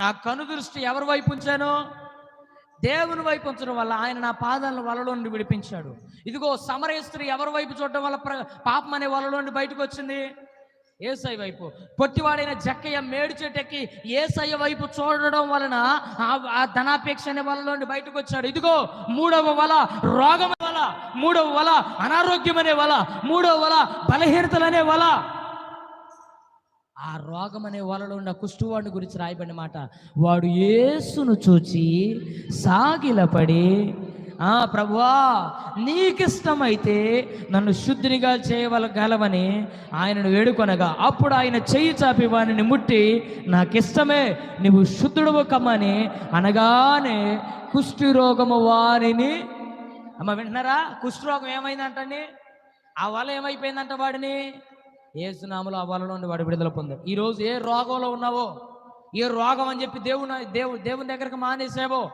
నా కను దృష్టి ఎవరి వైపు ఉంచాను? దేవుని వైపు ఉంచడం వల్ల ఆయన నా పాదాలను వలలో నుండి విడిపించాడు. ఇదిగో సమరేస్త్రి ఎవరి వైపు చూడటం వల్ల ప్ర- పాపం అనే వలలో నుండి బయటకు వచ్చింది? ఏసై వైపు. పొట్టివాడైన జక్కయ్య మేడు చెట్టెక్కి ఏసయ్య వైపు చూడడం వలన ఆ- ధనాపేక్ష అనే వల నుండి బయటకు వచ్చాడు. ఇదిగో మూడవ వల రోగం వల మూడవ వల అనారోగ్యం అనే వల మూడవ వల బలహీనతలనే వల. ఆ రోగం అనే వలలో ఉన్న కుష్ఠవాడిని గురించి రాయబడిన మాట. వాడు యేసును చూచి సాగిలపడి ఆ ప్రభువా నీకిష్టమైతే నన్ను శుద్ధినిగా చేయవలగలవని ఆయనను వేడుకొనగా అప్పుడు ఆయన చెయ్యి చాపి వానిని ముట్టి నాకిష్టమే నువ్వు శుద్ధుడవు కమ్మని అనగానే కుష్టి రోగము వారిని అమ్మ వింటున్నారా? కుష్ఠరోగం ఏమైందంటండి? ఆ వల ఏమైపోయిందంట వాడిని? ఏసునామలో ఆ వల నుండి వాడు విడుదల పొందాడు ఈరోజు ఏ రోగంలో ఉన్నావో ఏ రోగం అని చెప్పి దేవుని దేవు దేవుని దగ్గరకు మానేసావో